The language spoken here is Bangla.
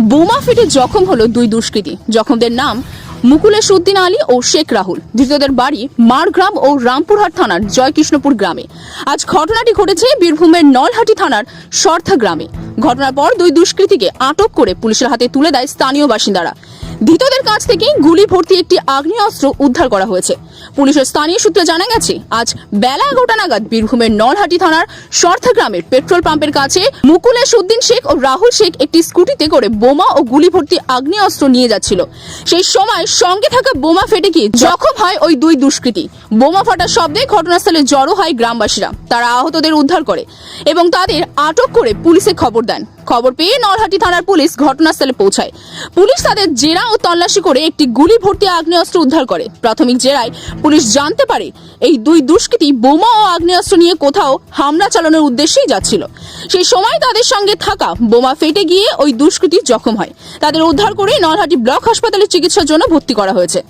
বোমা ফেটে জখম হলো দুই দুষ্কৃতী। জখমদের নাম মুকুলেশ উদ্দিন আলী ও শেখ রাহুল। ধৃতদের বাড়ি মারগ্রাম ও রামপুরহাট থানার জয়কৃষ্ণপুর গ্রামে। আজ ঘটনাটি ঘটেছে বীরভূমের নলহাটি থানার সর্থা গ্রামে। ঘটনার পর দুই দুষ্কৃতীকে আটক করে পুলিশের হাতে তুলে দেয় স্থানীয় বাসিন্দারা। ধৃতদের কাছ থেকে গুলি ভর্তি একটি আগ্নেয়াস্ত্র উদ্ধার করা হয়েছে। পুলিশের স্থানীয় সূত্রে জানা গেছে, আজ বেলা এগারোটা নাগাদ বীরভূমের নলহাটি থানার সর্থা গ্রামের পেট্রোল পাম্পের কাছে মুকুলেশ উদ্দিন শেখ ও রাহুল শেখ একটি স্কুটিতে করে বোমা ও গুলি ভর্তি আগ্নেয়াস্ত্র নিয়ে যাচ্ছিল। সেই সময় সঙ্গে থাকা বোমা ফেটে গিয়ে জখম হয় ওই দুই দুষ্কৃতী। বোমা ফাটার শব্দে ঘটনাস্থলে জড়ো হয় গ্রামবাসীরা। তারা আহতদের উদ্ধার করে এবং তাদের আটক করে পুলিশে খবর দেন। খবর পেয়ে নলহাটি থানার পুলিশ ঘটনাস্থলে পৌঁছায়। পুলিশ তাদের জেরা ও তল্লাশি করে একটি গুলি ভর্তি আগ্নেয়াস্ত্র উদ্ধার করে। প্রাথমিক জেরায় পুলিশ জানতে পারে এই দুই দুষ্কৃতী বোমা ও আগ্নেয়াস্ত্র নিয়ে কোথাও হামলা চালানোর উদ্দেশ্যেই যাচ্ছিল। সেই সময় তাদের সঙ্গে থাকা বোমা ফেটে গিয়ে ওই দুষ্কৃতী জখম হয়। তাদের উদ্ধার করে নলহাটি ব্লক হাসপাতালে চিকিৎসার জন্য ভর্তি করা হয়েছে।